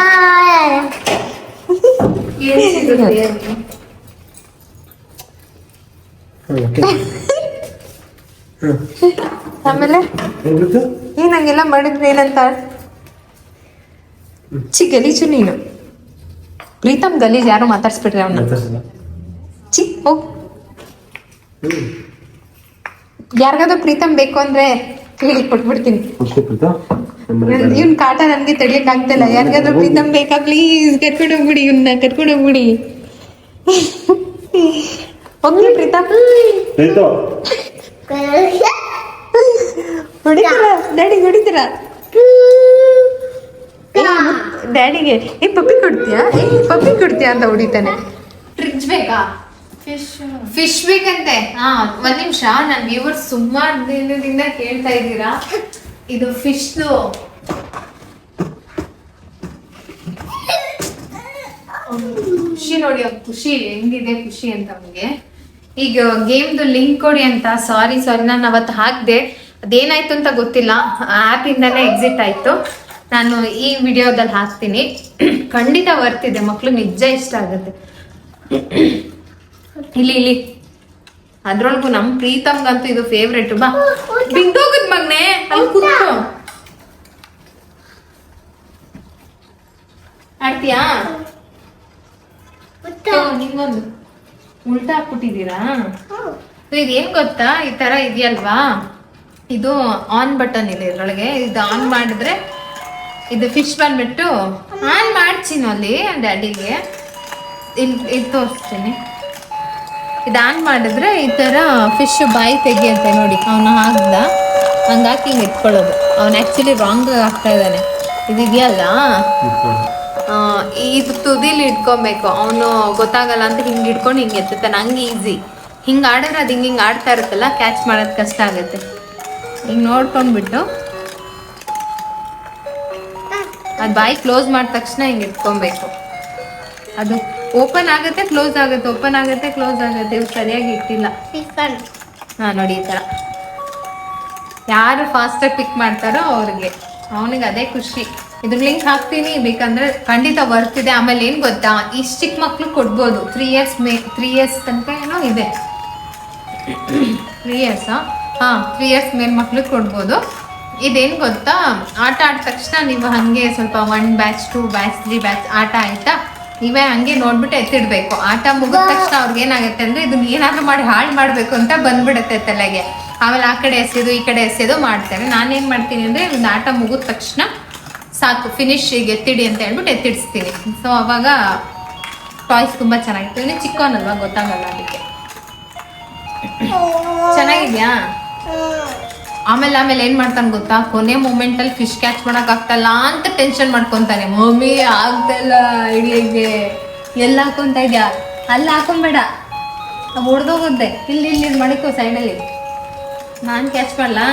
B: ಆಮೇಲೆ? ಏನ್ ಹಂಗೆಲ್ಲ ಮಾಡಿದ್ರೆ ಏನಂತ? ಚಿ ಗಲೀಜು ನೀನು. ಪ್ರೀತಮ್ ಗಲೀಜ್ ಯಾರು ಮಾತಾಡ್ಸ್ಬಿಟ್ರಿ ಅವ್ನ? ಚಿ ಹೋಗ್. ಯಾರಿಗಾದ್ರೂ ಪ್ರೀತಮ್ ಬೇಕು ಅಂದ್ರೆ ಹೇಳಿ ಕೊಟ್ಬಿಡ್ತೀನಿ. ಇವ್ನ್ ಕಾಟ ನನ್ಗೆ ತಡಿಯಕ್ ಆಗ್ತಿಲ್ಲ. ಯಾರಿಗಾದ್ರೂ ಪ್ರೀತಮ್ ಬೇಕಾ? ಪ್ಲೀಸ್ ಕರ್ಕೊಂಡು ಹೋಗ್ಬಿಡಿ ಇವ್ನ ಕರ್ಕೊಂಡು ಹೋಗ್ಬಿಡಿ. ಹೋಗ್ಲಿ ಪ್ರೀತಮ್ ಹೊಡಿತೀರ? ಡ್ಯಾಡಿ ಹೊಡಿತೀರ? ಡ್ಯಾಡಿಗೆ ಏ ಪಪ್ಪಿ ಕೊಡ್ತೀಯಾ? ಏ ಪಪ್ಪಿ ಕೊಡ್ತೀಯಾ ಅಂತ ಹೊಡಿತಾನೆ. ಫ್ರಿಡ್ಜ್ ಬೇಕಾ?
C: ಫಿಶ್
B: ಬೇಕಂತೆ ಹಾ. ಒಂದ್ ನಿಮಿಷ ನನ್ ವ್ಯೂವರ್ಸ್ ಸುಮಾರು ದಿನದಿಂದ ಕೇಳ್ತಾ ಇದ್ದೀರಾ? ಇದು ಫಿಶ್ ಖುಷಿ ನೋಡಿ ಅವ್ರ ಖುಷಿ ಹೆಂಗಿದೆ ಖುಷಿ ಅಂತ ಅವ್ನಿಗೆ. ಈಗ ಗೇಮ್ದು ಲಿಂಕ್ ಕೊಡಿ ಅಂತ. ಸಾರಿ ಸಾರಿ ನಾನು ಅವತ್ತು ಹಾಕಿದೆ. ಅದೇನಾಯ್ತು ಅಂತ ಗೊತ್ತಿಲ್ಲ. ಆ್ಯಪ್ ಇಂದಾನೆ ಎಕ್ಸಿಟ್ ಆಯ್ತು. ನಾನು ಈ ವಿಡಿಯೋದಲ್ಲಿ ಹಾಕ್ತೀನಿ. ಖಂಡಿತ ಬರ್ತಿದೆ ಮಕ್ಳು ನಿಜ ಇಷ್ಟ ಆಗುತ್ತೆ. ಇಲ್ಲಿ ಇಲ್ಲಿ. ಅದ್ರೊಳಗು ನಮ್ ಪ್ರೀತಮ್ಗಂತೂ ಇದು ಫೇವ್ರೆಟ್ ಬಾ. ಬಿಂದೋಗದ್ ಮಗ್ನೆ ಅಲ್ಲಿ ಕೂತ್ಕೋ. ಆಡ್ತೀಯಾ? ನಿಂಗೊಂದು. ಉಲ್ಟಾ ಹಾಕ್ಬಿಟ್ಟಿದ್ದೀರಾ? ಇದೇನ್ ಗೊತ್ತಾ? ಈ ತರ ಇದೆಯಲ್ವಾ? ಇದು ಆನ್ ಬಟನ್ ಇದೆ ಇದ್ರೊಳಗೆ. ಇದು ಆನ್ ಮಾಡಿದ್ರೆ ಇದು ಫಿಶ್ ಬಂದ್ಬಿಟ್ಟು ಆನ್ ಮಾಡ್ತೀನಿ ಅಲ್ಲಿ ಡ್ಯಾಡಿಗೆ ಇಲ್ಲಿ ಇದು ತೋರಿಸ್ತೀನಿ. ಇದು ಆನ್ ಮಾಡಿದ್ರೆ ಈ ಥರ ಫಿಶ್ ಬಾಯಿ ತೆಗಿಯುತ್ತೆ ನೋಡಿ, ಅವನ ಹಾಕ್ದ. ಹಂಗಾಗಿ ಹಿಂಗೆ ಇಟ್ಕೊಳ್ಳೋದು. ಅವನು ಆ್ಯಕ್ಚುಲಿ ರಾಂಗ್ ಆಗ್ತಾ ಇದ್ದಾನೆ. ಇದಿದೆಯಲ್ಲ ಇದು ತುದಿಲಿ ಇಟ್ಕೊಬೇಕು. ಅವನು ಗೊತ್ತಾಗಲ್ಲ ಅಂತ ಹಿಂಗೆ ಇಟ್ಕೊಂಡು ಹಿಂಗೆ ಎತ್ತುತ್ತಾನೆ ಹಂಗೆ ಈಸಿ ಹಿಂಗೆ ಆಡಿದ್ರೆ ಅದು ಹಿಂಗೆ ಹಿಂಗೆ ಆಡ್ತಾ ಇರುತ್ತಲ್ಲ ಕ್ಯಾಚ್ ಮಾಡೋದು ಕಷ್ಟ ಆಗುತ್ತೆ. ಹಿಂಗೆ ನೋಡ್ಕೊಂಡ್ಬಿಟ್ಟು ಅದು ಬಾಯಿ ಕ್ಲೋಸ್ ಮಾಡಿದ ತಕ್ಷಣ ಹಿಂಗೆ ಇಟ್ಕೊಬೇಕು. ಅದು ಓಪನ್ ಆಗುತ್ತೆ ಕ್ಲೋಸ್ ಆಗುತ್ತೆ ಓಪನ್ ಆಗುತ್ತೆ ಕ್ಲೋಸ್ ಆಗುತ್ತೆ ಇವು ಸರಿಯಾಗಿ ಇಟ್ಟಿಲ್ಲ. ಹಾ ನೋಡಿ ಈ ಥರ ಯಾರು ಫಾಸ್ಟಾಗಿ ಪಿಕ್ ಮಾಡ್ತಾರೋ ಅವ್ರಿಗೆ. ಅವನಿಗೆ ಅದೇ ಖುಷಿ. ಇದ್ರ ಲಿಂಕ್ ಹಾಕ್ತೀನಿ ಬೇಕಂದ್ರೆ ಖಂಡಿತ ಬರ್ತಿದೆ ಆಮೇಲೆ ಏನು ಗೊತ್ತಾ? ಇಷ್ಟು ಚಿಕ್ಕ ಮಕ್ಳು ಕೊಡ್ಬೋದು. ತ್ರೀ ಇಯರ್ಸ್ ಮೇ ತ್ರೀ ಇಯರ್ಸ್ ತನಕ ಏನೋ ಇದೆ. ತ್ರೀ ಇಯರ್ಸ್ ಹಾಂ ತ್ರೀ ಇಯರ್ಸ್ ಮೇಲ್ ಮಕ್ಳಿಗೆ ಕೊಡ್ಬೋದು. ಇದೇನು ಗೊತ್ತಾ? ಆಟ ಆಡಿದ ತಕ್ಷಣ ನೀವು ಹಾಗೆ ಸ್ವಲ್ಪ one batch two batch three batch ಆಟ ಆಯ್ತಾ? ನೀವೇ ಹಂಗೆ ನೋಡ್ಬಿಟ್ಟು ಎತ್ತಿಡ್ಬೇಕು. ಆಟ ಮುಗಿದ ತಕ್ಷಣ ಅವ್ರಿಗೆ ಏನಾಗುತ್ತೆ ಅಂದ್ರೆ ಇದನ್ನ ಏನಾದ್ರೂ ಮಾಡಿ ಹಾಳು ಮಾಡಬೇಕು ಅಂತ ಬಂದ್ಬಿಡುತ್ತೆ ತಲೆಗೆ. ಆಮೇಲೆ ಆ ಕಡೆ ಎಸೆಯೋದು ಈ ಕಡೆ ಎಸೆಯೋದು ಮಾಡ್ತಾರೆ. ನಾನೇನು ಮಾಡ್ತೀನಿ ಅಂದರೆ ಒಂದು ಆಟ ಮುಗಿದ ತಕ್ಷಣ ಸಾಕು ಫಿನಿಶ್ ಈಗ ಎತ್ತಿಡಿ ಅಂತ ಹೇಳ್ಬಿಟ್ಟು ಎತ್ತಿಡಿಸ್ತೀನಿ. ಸೊ ಅವಾಗ ಟಾಯ್ಸ್ ತುಂಬ ಚೆನ್ನಾಗಿತ್ತು. ಇನ್ನು ಚಿಕ್ಕವನಲ್ವಾ ಗೊತ್ತಾಗಲ್ಲ ಅದಕ್ಕೆ. ಚೆನ್ನಾಗಿದ್ಯಾ? ಆಮೇಲೆ ಆಮೇಲೆ ಏನ್ ಮಾಡ್ತಾನೆ ಗೊತ್ತಾ? ಕೊನೆ ಮೂಮೆಂಟ್ ಅಲ್ಲಿ ಫಿಶ್ ಕ್ಯಾಚ್ ಮಾಡಕ್ ಆಗ್ತಲ್ಲ ಅಂತ ಟೆನ್ಷನ್ ಮಾಡ್ಕೊಂತಾನೆ. ಮಮ್ಮಿ ಆಗ್ತಲ್ಲ ಇಡಿಗೆ ಎಲ್ಲ ಹಾಕೊಂತ ಇದ್ಯಾ? ಅಲ್ಲಿ ಹಾಕೊಂಬೇಡ. ಹೊಡೆದೋಗುತ್ತೆ. ಇಲ್ಲಿ ಇಲ್ಲಿ ಇಲ್ಲಿ ಮಡಿಕೋ ಸೈಡಲ್ಲಿ ನಾನು ಕ್ಯಾಚ್ ಮಾಡಲಾ?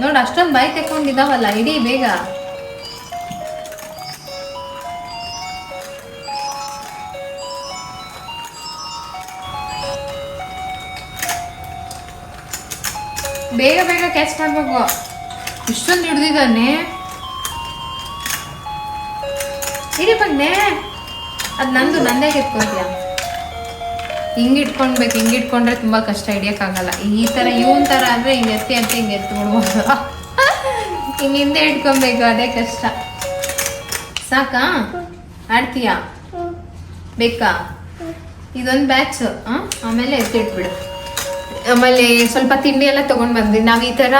B: ನೋಡು ಅಷ್ಟೊಂದು ಬಾಯಿ ತೆಕ್ಕೊಂಡಿದ್ದಾವಲ್ಲ ಇಡೀ ಬೇಗ. ಕ್ಯಾಚ್ ಮಾಡ್ಬೇಕು ಇಷ್ಟೊಂದು ಹಿಡ್ದಿದ್ದಾನೆ. ಇಡಿ ಬಂದೆ ಅದು ನಂದು, ನಂದೇ ಕಿತ್ಕೊಂತೀಯ ಹಿಂಗೆ ಇಟ್ಕೊಳ್ಬೇಕು ಹಿಂಗೆ ಇಟ್ಕೊಂಡ್ರೆ ತುಂಬ ಕಷ್ಟ, ಹಿಡಿಯೋಕ್ಕಾಗಲ್ಲ. ಈ ಥರ ಇವನ್ ಥರ ಅಂದರೆ ಹಿಂಗೆ ಎತ್ತಿ ಅಂತ ಹಿಂಗೆ ಎತ್ಬಿಡ್ಬೋದು ಹಿಂಗೆ ಹಿಂದೆ ಇಟ್ಕೊಬೇಕು ಅದೇ ಕಷ್ಟ. ಸಾಕಾ? ಆಡ್ತೀಯಾ? ಬೇಕಾ? ಇದೊಂದು ಬ್ಯಾಚ್ ಆಮೇಲೆ ಎತ್ತಿಟ್ಬಿಡು. ಆಮೇಲೆ ಸ್ವಲ್ಪ ತಿಂಡಿ ಎಲ್ಲ ತೊಗೊಂಡು ಬಂದ್ವಿ. ನಾವು ಈ ಥರ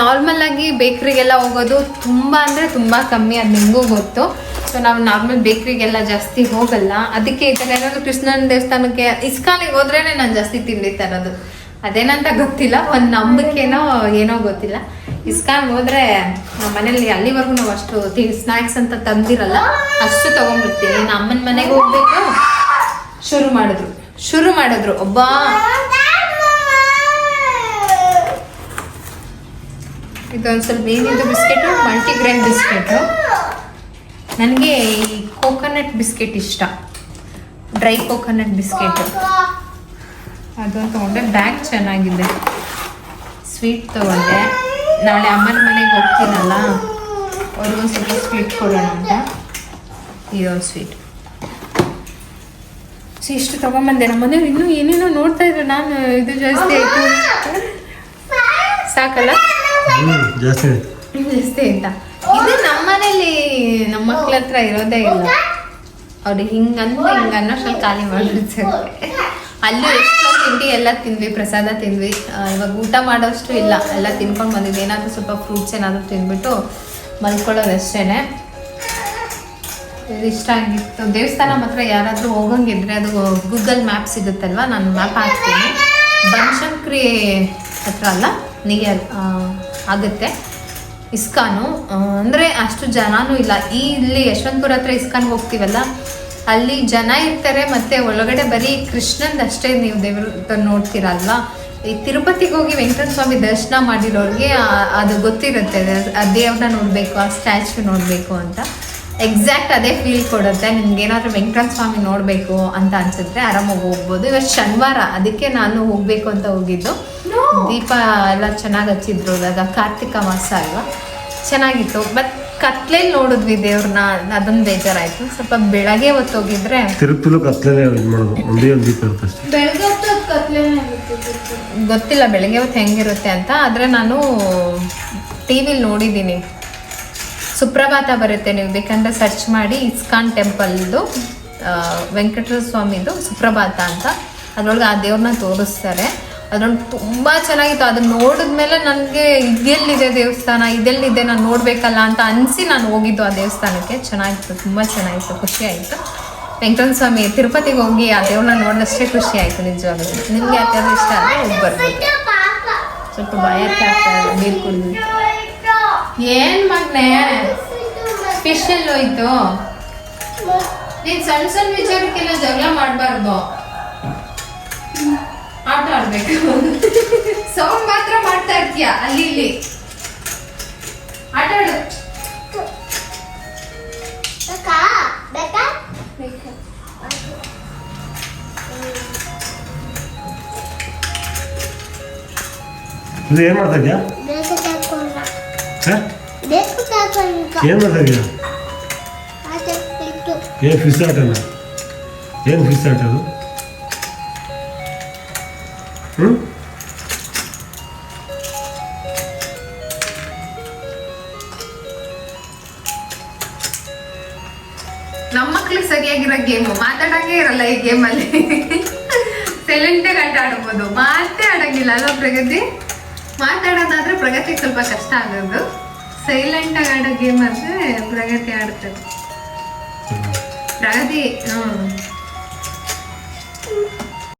B: ನಾರ್ಮಲ್ ಆಗಿ ಬೇಕ್ರಿಗೆಲ್ಲ ಹೋಗೋದು ತುಂಬ ಅಂದರೆ ತುಂಬ ಕಮ್ಮಿ, ಅದು ನಿಮಗೂ ಗೊತ್ತು. ಸೊ ನಾವು ನಾರ್ಮಲ್ ಬೇಕ್ರಿಗೆಲ್ಲ ಜಾಸ್ತಿ ಹೋಗಲ್ಲ. ಅದಕ್ಕೆ ಈ ಥರ ಏನಾದರೂ ಕೃಷ್ಣನ ದೇವಸ್ಥಾನಕ್ಕೆ ಇಸ್ಕಾನಿಗೆ ಹೋದ್ರೇನೆ ನಾನು ಜಾಸ್ತಿ ತಿಂಡಿ ತರೋದು. ಅದೇನಂತ ಗೊತ್ತಿಲ್ಲ. ಒಂದು ನಂಬಿಕೆನೋ ಏನೋ ಗೊತ್ತಿಲ್ಲ. ಇಸ್ಕಾನ್ ಹೋದ್ರೆ ನಮ್ಮ ಮನೇಲಿ ಅಲ್ಲಿವರೆಗೂ ನಾವು ಅಷ್ಟು ಸ್ನ್ಯಾಕ್ಸ್ ಅಂತ ತಂದಿರಲ್ಲ, ಅಷ್ಟು ತಗೊಂಡ್ಬಿಡ್ತೀವಿ ನಮ್ಮ ಅಮ್ಮನ ಮನೆಗೆ ಹೋಗ್ಬೇಕು. ಶುರು ಮಾಡಿದ್ರು. ಶುರು ಮಾಡಿದ್ರು. ಒಬ್ಬ ಇದೊಂದು ಸ್ವಲ್ಪ ಏನಿದು ಬಿಸ್ಕೆಟು ಮಲ್ಟಿಗ್ರೇನ್ ಬಿಸ್ಕೆಟು. ನನಗೆ ಈ ಕೋಕೋನಟ್ ಬಿಸ್ಕೆಟ್ ಇಷ್ಟ. Dry coconut biscuit. ಅದೊಂದು ತಗೊಂಡೆ. ಬ್ಯಾಗ್ ಚೆನ್ನಾಗಿದೆ. ಸ್ವೀಟ್ ತೊಗೊಂಡೆ. ನಾಳೆ ಅಮ್ಮನ ಮನೆಗೆ ಹೋಗ್ತೀನಲ್ಲ ಅವ್ರಿಗೊಂದು ಸ್ವಲ್ಪ ಸ್ವೀಟ್ ಕೊಡೋಣ ಅಂತ. ಇದೊಂದು ಸ್ವೀಟ್ ಸೊ ಇಷ್ಟು ತೊಗೊಂಬಂದೆ. ನಮ್ಮ ಮನೆಯವ್ರು ಇನ್ನೂ ಏನೇನೋ ನೋಡ್ತಾ ಇದ್ರು. ನಾನು ಇದು ಜಾಸ್ತಿ ಆಯಿತು. ಸಾಕಲ್ಲ?
A: ಜಾಸ್ತಿ ಆಯ್ತು.
B: ಜಾಸ್ತಿ ಆಯ್ತಾ? ಇದು ನಮ್ಮ ಮನೇಲಿ ನಮ್ಮ ಮಕ್ಳ ಹತ್ರ ಇರೋದೇ ಇಲ್ಲ. ಅವ್ರಿಗೆ ಹಿಂಗಂದ್ರೆ ಹಿಂಗ ಸ್ವಲ್ಪ ಖಾಲಿ ಮಾಡಿರ್ತಾರೆ ಅಲ್ಲೂ ಎಷ್ಟೋ ತಿಂಡಿ ಎಲ್ಲ ತಿಂದ್ವಿ, ಪ್ರಸಾದ ತಿಂದ್ವಿ. ಇವಾಗ ಊಟ ಮಾಡೋಷ್ಟು ಇಲ್ಲ. ಎಲ್ಲ ತಿನ್ಕೊಂಡು ಬಂದಿದ್ವಿ. ಏನಾದರೂ ಸ್ವಲ್ಪ ಫ್ರೂಟ್ಸ್ ಏನಾದರೂ ತಿಂದ್ಬಿಟ್ಟು ಮಲ್ಕೊಳ್ಳೋದು ಅಷ್ಟೇನೆ. ಇದು ಇಷ್ಟ ಆಗಿತ್ತು. ದೇವಸ್ಥಾನ ಮಾತ್ರ ಯಾರಾದರೂ ಹೋಗಂಗಿದ್ರೆ ಅದು ಗೂಗಲ್ ಮ್ಯಾಪ್ ಸಿಗುತ್ತಲ್ವಾ? ನಾನು ಮ್ಯಾಪ್ ಹಾಕ್ತೀನಿ. ಬನಶಂಕರಿ ಹತ್ರ ಅಲ್ಲ? ನಿಯರ್ ಆಗುತ್ತೆ. ಇಸ್ಕಾನು ಅಂದರೆ ಅಷ್ಟು ಜನನೂ ಇಲ್ಲ. ಈ ಇಲ್ಲಿ ಯಶವಂತಪುರ ಹತ್ರ ಇಸ್ಕಾನ್ ಹೋಗ್ತೀವಲ್ಲ, ಅಲ್ಲಿ ಜನ ಇರ್ತಾರೆ, ಮತ್ತೆ ಒಳಗಡೆ ಬರೀ ಅಷ್ಟೇ ನೀವು ದೇವ್ರ ನೋಡ್ತೀರಲ್ವಾ? ಈ ತಿರುಪತಿಗೆ ಹೋಗಿ ವೆಂಕಟೇಶ್ವರ ಸ್ವಾಮಿ ದರ್ಶನ ಮಾಡಿರೋರಿಗೆ ಅದು ಗೊತ್ತಿರುತ್ತೆ ಆ ದೇವ್ರನ್ನ ನೋಡಬೇಕು, ಆ ಸ್ಟ್ಯಾಚ್ಯೂ ನೋಡಬೇಕು ಅಂತ. ಎಕ್ಸಾಕ್ಟ್ ಅದೇ ಫೀಲ್ ಕೊಡುತ್ತೆ. ನಿಮ್ಗೆ ಏನಾದರೂ ವೆಂಕಟೇಶ್ವರ ಸ್ವಾಮಿ ನೋಡಬೇಕು ಅಂತ ಅನ್ಸುತ್ತೆ ಆರಾಮಾಗಿ ಹೋಗ್ಬೋದು. ಇವತ್ತು ಶನಿವಾರ ಅದಕ್ಕೆ ನಾನು ಹೋಗ್ಬೇಕು ಅಂತ ಹೋಗಿದ್ದು. ದೀಪ ಎಲ್ಲ ಚೆನ್ನಾಗಿ ಹಚ್ಚಿದ್ರು ಇವಾಗ ಕಾರ್ತಿಕ ಮಾಸ ಅಲ್ವಾ? ಚೆನ್ನಾಗಿತ್ತು. ಬಟ್ ಕತ್ಲೇಲಿ ನೋಡಿದ್ವಿ ದೇವ್ರನ್ನ ಅದೊಂದು ಬೇಜಾರಾಯ್ತು. ಸ್ವಲ್ಪ ಬೆಳಗ್ಗೆ ಹೊತ್ತು ಹೋಗಿದ್ರೆ
A: ತಿರುಪತಿಲೂ ಕತ್ಲೇನೆ ಇದು ಮಾಡೋದು. ಒಂದೇ ಒಂದು ದೀಪ ಇರುತ್ತೆ ಅಷ್ಟೇ.
C: ಬೆಳಗ್ಗೆ ಹೊತ್ತು ಕತ್ಲೇನೆ
B: ಗೊತ್ತಿಲ್ಲ ಬೆಳಗ್ಗೆ ಹೊತ್ತು ಹೆಂಗಿರುತ್ತೆ ಅಂತ. ಆದರೆ ನಾನು ಟಿ ವಿಲಿ ನೋಡಿದ್ದೀನಿ ಸುಪ್ರಭಾತ ಬರುತ್ತೆ ನೀವು ಬೇಕಂದ್ರೆ ಸರ್ಚ್ ಮಾಡಿ ಇಸ್ಕಾನ್ ಟೆಂಪಲ್ದು ವೆಂಕಟೇಶ್ವರ ಸ್ವಾಮಿದು ಸುಪ್ರಭಾತ ಅಂತ. ಅದ್ರೊಳಗೆ ಆ ದೇವ್ರನ್ನ ತೋರಿಸ್ತಾರೆ. ಅದ್ರೊಳಗೆ ತುಂಬ ಚೆನ್ನಾಗಿತ್ತು. ಅದನ್ನ ನೋಡಿದ್ಮೇಲೆ ನನಗೆ ಇದೆಲ್ಲಿದೆ ದೇವಸ್ಥಾನ? ಇದೆಲ್ಲಿದೆ? ನಾನು ನೋಡಬೇಕಲ್ಲ ಅಂತ ಅನಿಸಿ ನಾನು ಹೋಗಿದ್ದು ಆ ದೇವಸ್ಥಾನಕ್ಕೆ. ಚೆನ್ನಾಗಿತ್ತು, ತುಂಬ ಚೆನ್ನಾಗಿತ್ತು, ಖುಷಿ ಆಯಿತು. ವೆಂಕಟೇಶ್ವರ ಸ್ವಾಮಿ ತಿರುಪತಿಗೆ ಹೋಗಿ ಆ ದೇವ್ರನ್ನ ನೋಡಿದಷ್ಟೇ ಖುಷಿ ಆಯಿತು ನಿಜವಾಗ್ಲೂ. ನಿಮ್ಗೆ ಥರ ಇಷ್ಟ ಆದರೆ ಹೋಗಿ ಬರ್ಬೋದು. ಸ್ವಲ್ಪ ಭಯ ನೀರು ಕುಡಿದು. ಏನ್ ಮಗ್ನೆ? ಸ್ಪೆಷಲ್ ಹೋಯ್ತು ನೀನ್ ಸಣ್ಣ ಸಣ್ಣ ವಿಚಾರಕ್ಕೆಲ್ಲ ಜಗಳ ಮಾಡಬಾರ್ದು. ಆಟ ಆಡ್ಬೇಕು. ಸೌಂಡ್ ಮಾತ್ರ ಮಾಡ್ತಾ ಇರ್ತೀಯ? ಅಲ್ಲಿ ಇಲ್ಲಿ. ಆಟ ಆಡು.
A: ಏನ್ ಏನು ಮಾಡ್ತಾ ಇದೆಯಾ ಏನು ಮಾಡ್ತಾ ಇದೆಯಾ
C: ಅದಕ್ಕಿತ್ತು
A: ಏನು ಫಿಸ್ ಆಟನ ಏನು ಫಿಸ್ ಆಟ ಅದು? ಹ್ಞೂ
B: ನಮ್ಮ ಮಕ್ಳಿಗೆ ಸರಿಯಾಗಿರೋ ಗೇಮು ಮಾತಾಡಂಗೆ ಇರಲ್ಲ ಈ ಗೇಮಲ್ಲಿ ಸೈಲೆಂಟಾಗಿ ಆಟ ಆಡ್ಬೋದು. ಮಾತೇ ಆಡಂಗಿಲ್ಲ ಅಲ್ವಾ ಪ್ರಗತಿ? ಮಾತಾಡೋದಾದ್ರೆ ಪ್ರಗತಿಗೆ ಸ್ವಲ್ಪ ಕಷ್ಟ ಆಗೋದು ಸೈಲೆಂಟಾಗಿ ಆಡೋ ಗೇಮ್ ಆದ್ರೆ ಪ್ರಗತಿ ಆಡ್ತದೆ ಪ್ರಗತಿ ಹ್ಮ್.